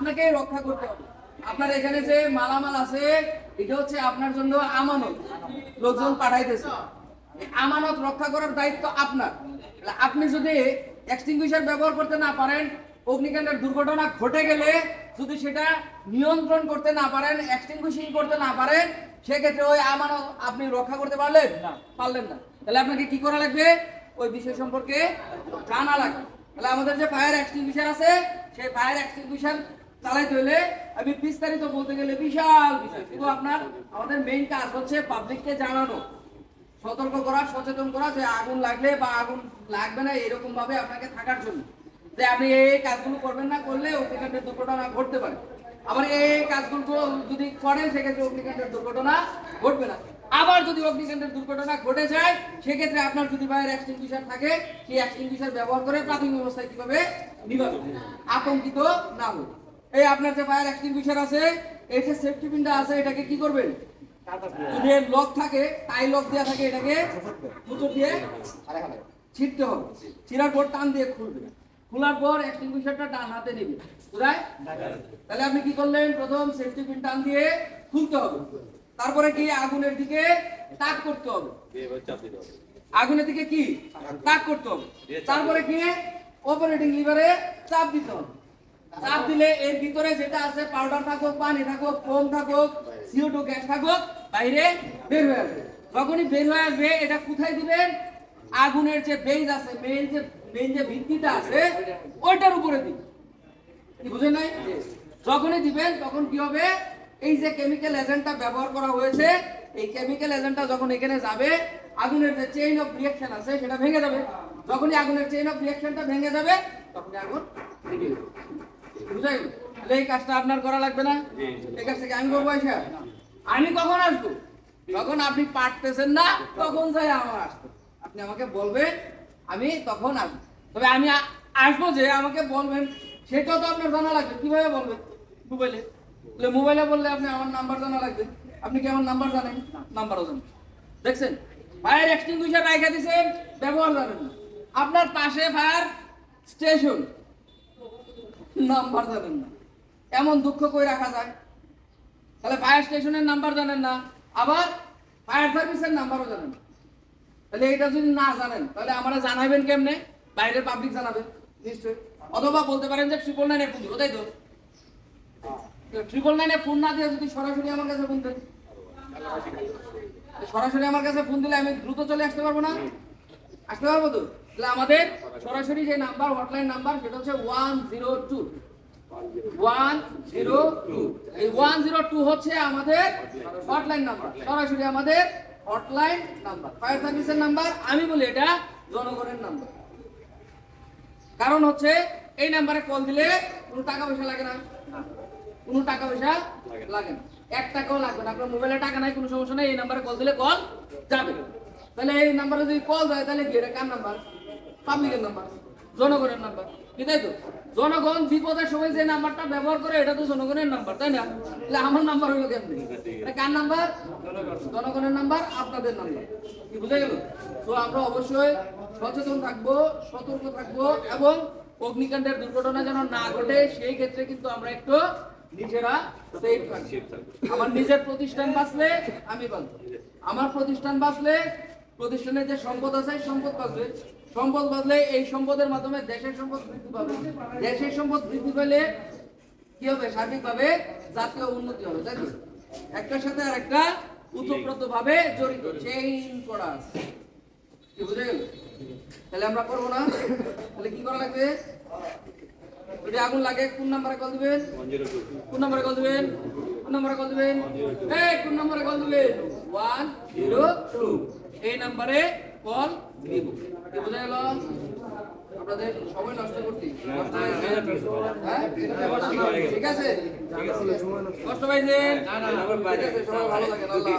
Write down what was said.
আপনাকে রক্ষা করতে হবে। আপনার এখানে যে মালামাল আছে, এটা হচ্ছে আপনার জন্য আমানত। লোকজন পাঠাইতেছে। আমানত রক্ষা করার দায়িত্ব আপনার। আপনি যদি এক্সটিংগুইশার ব্যবহার করতে না পারেন, অগ্নিকাণ্ডের দুর্ঘটনা ঘটে গেলে যদি সেটা নিয়ন্ত্রণ করতে না পারেন, এক্সটিংগুইশিং করতে না পারেন, সেক্ষেত্রে ওই আমানত আপনি রক্ষা করতে পারলেন? না। পারলেন না। তাহলে আপনাকে কি করা লাগবে? ওই বিষয় সম্পর্কে জানা লাগবে। তাহলে আমাদের যে ফায়ার এক্সটিংগুইশার আছে, সেই ফায়ার এক্সটিংগুইশার চালাইতে হলে আমি বিস্তারিত বলতে গেলে বিশাল বিষয়। শুধু আপনার, আমাদের মেইন কাজ হচ্ছে পাবলিককে জানানো। সতর্ক করা, সচেতন করা, যে আগুন লাগলে বা আগুন লাগবে না এরকম ভাবে আপনাকে থাকার জন্য। যে আপনি এই কাজগুলো করবেন না, করলে অগ্নিকাণ্ডের দুর্ঘটনা ঘটতে পারে। আবার এই কাজগুলো যদি করেন, সেক্ষেত্রে অগ্নিকাণ্ডের দুর্ঘটনা ঘটবে না। আবার যদি অগ্নিকাণ্ডের দুর্ঘটনা ঘটে যায়, সেক্ষেত্রে আপনার যদি বাইরের এক্সটিংগুইশার থাকে, সেই এক্সটিংগুইশার ব্যবহার করে প্রাথমিক অবস্থায় কীভাবে নিভাবেন আতঙ্কিত না হবে এই আপনার যে ফায়ার এক্সটিংগুইশার আছে, এই যে সেফটি পিনটা আছে, এটাকে কি করবেন? যদি লক থাকে টাই লক দেওয়া থাকে এটাকে মুচড় দিয়ে ছিটতে হবে। ছিড়ার পর টান দিয়ে খুলবে খোলার পর এক্সটিংগুইশারটা ডান হাতে নেবে কোথায় তাহলে আপনি কি করলেন? প্রথম সেফটি পিন টান দিয়ে খুলতে হবে। তারপরে কি আগুনের দিকে তাক করতে হবে। আগুনের দিকে কি? তাক করতে হবে। তারপরে কি অপারেটিং লিভারে চাপ দিতে হবে। চাপ দিলে এর ভিতরে যেটা আছে পাউডার থাকুক পানি থাকুক ফোম থাকুক সিও টু গ্যাস থাকুক বাইরে বের হয়ে আসবে। যখনই বের হয়ে আসবে এটা কোথায় দিবেন? আগুনের যে বেজ আছে মেইন যে মেইন যে ভিত্তিটা আছে ওইটার উপরে দিবেন কি বুঝেন নাই? যখনই দিবেন তখন কি হবে? এই যে কেমিক্যাল এজেন্টটা ব্যবহার করা হয়েছে এই কেমিক্যাল এজেন্টটা যখন এখানে যাবে আগুনের যে চেইন অফ রিঅ্যাকশন আছে সেটা ভেঙে যাবে। যখনই আগুনের চেইন অফ রিঅ্যাকশনটা ভেঙে যাবে তখনই আগুন নিভে যাবে বুঝা গেল তাহলে এই কাজটা আপনার করা লাগবে না? এই কাজটা কি আমি করব আইসা আমি কখন আসব? যখন আপনি পারতেছেন না তখন যাই আমার আসব আপনি আমাকে বলবেন আমি তখন আসব। তবে আমি আসব যে আমাকে বলবেন সেটাও তো আপনার জানা লাগবে। কীভাবে বলবেন? মোবাইলে। মোবাইলে বললে আপনি আমার নাম্বার জানা লাগবে। আপনি কি আমার নাম্বার জানেন? নাম্বারও জানেন। দেখছেন? ফায়ার এক্সটিংগুইশার রাখা দিয়েছেন ব্যবহার জানেন না। আপনার পাশে ফায়ার স্টেশন। নাম্বার জানেন না। এমন দুঃখ কই রাখা যায়? তাহলে ফায়ার স্টেশনের নাম্বার জানেন না, আবার ফায়ার সার্ভিসের নাম্বারও জানেন না। তাহলে এটা যদি না জানেন, তাহলে আমরা জানাবেন কেমনে? বাইরের পাবলিক জানাবেন নিশ্চয়ই। অথবা বলতে পারেন যে ট্রিপল নাইনে ফোন দিব তাই তো? ট্রিপল নাইনে ফোন না দিয়ে যদি সরাসরি আমার কাছে ফোন দেন। সরাসরি আমার কাছে ফোন দিলে আমি দ্রুত চলে আসতে পারব না? আসতে পারব তো? তাহলে আমাদের সরাসরি যে নাম্বার হটলাইন নাম্বার, সেটা হচ্ছে one zero two one zero two এই ওয়ান জিরো টু হচ্ছে আমাদের হটলাইন নাম্বার সরাসরি আমাদের হটলাইন নাম্বার ফায়ার সার্ভিসের নাম্বার আমি বলি এটা জনগণের নাম্বার কারণ হচ্ছে এই নাম্বারে কল দিলে কোনো টাকা পয়সা লাগে না। কোনো টাকা পয়সা লাগে না। এক টাকাও লাগবে না। আপনার মোবাইলে টাকা নাই, কোনো সমস্যা নেই। এই নাম্বারে কল দিলে কল যাবে। তাহলে এই নাম্বারে যদি কল যায় তাহলে এটা কার নাম্বার পাবলিকের নাম্বার জনগণের নাম্বার তাই তো। জনগণ বিপদের সময় যে নাম্বারটা ব্যবহার করে এটা তো জনগণের নাম্বার তাই না? তাহলে আমার নাম্বার হলো কেমনি? এটা কার নাম্বার জনগণের নাম্বার আপনাদের নাম্বার কি বুঝা গেল? তো আমরা অবশ্যই সচেতন থাকব সতর্ক থাকব এবং অগ্নিকাণ্ডের দুর্ঘটনা যেন না ঘটে সেই ক্ষেত্রে কিন্তু আমরা একটু নিজেরা সেফ থাকি আমার নিজের প্রতিষ্ঠান বাঁচলে আমি বাঁচবো। আমার প্রতিষ্ঠান বাঁচলে প্রতিষ্ঠানের যে সম্পদ আছে সম্পদ বাঁচবে। সম্পদ বাঁচলে এই সম্পদের মাধ্যমে দেশের সম্পদ বৃদ্ধি পাবে। দেশের সম্পদ বৃদ্ধি পেলে কি হবে? সার্বিকভাবে জাতীয় উন্নতি হবে, তাই একটার সাথে আর একটা উতপ্রত ভাবে জড়িত চেইন করা কি, বুঝে গেল? তাহলে আমরা করব না? তাহলে কি করা লাগবে? যদি আগুন লাগে, কোন নাম্বারে কল দিবেন? কোন নাম্বারে কল দিবেন? কোন নাম্বারে কল দিবেন? কোন নাম্বারে কল দিবেন? One zero two. এই নাম্বারে কল দিব কি বোঝা গেল আপনাদের সময় নষ্ট করছি ঠিক আছে কষ্ট পাইছেন ঠিক আছে ভালো আল্লাহ